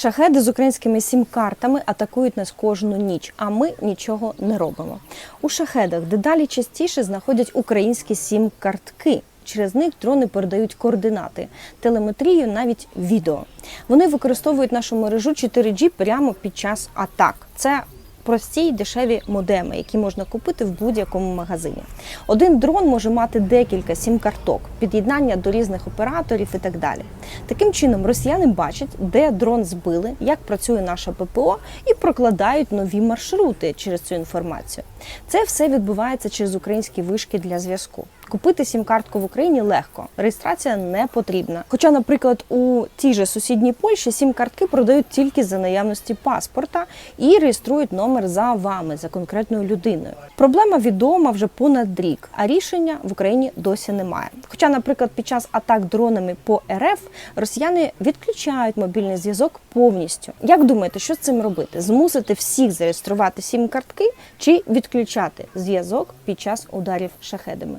Шахеди з українськими сім-картами атакують нас кожну ніч, а ми нічого не робимо. У шахедах дедалі частіше знаходять українські сім-картки. Через них дрони передають координати, телеметрію, навіть відео. Вони використовують нашу мережу 4G прямо під час атак. Це прості й дешеві модеми, які можна купити в будь-якому магазині. Один дрон може мати декілька сім-карток, під'єднання до різних операторів і так далі. Таким чином, росіяни бачать, де дрон збили, як працює наша ППО, і прокладають нові маршрути через цю інформацію. Це все відбувається через українські вишки для зв'язку. Купити сім-картку в Україні легко, реєстрація не потрібна. Хоча, наприклад, у тій же сусідній Польщі сім-картки продають тільки за наявності паспорта і реєструють номер за вами, за конкретною людиною. Проблема відома вже понад рік, а рішення в Україні досі немає. Хоча, наприклад, під час атак дронами по РФ росіяни відключають мобільний зв'язок повністю. Як думаєте, що з цим робити? Змусити всіх зареєструвати сім-картки чи відключати зв'язок під час ударів шахедами?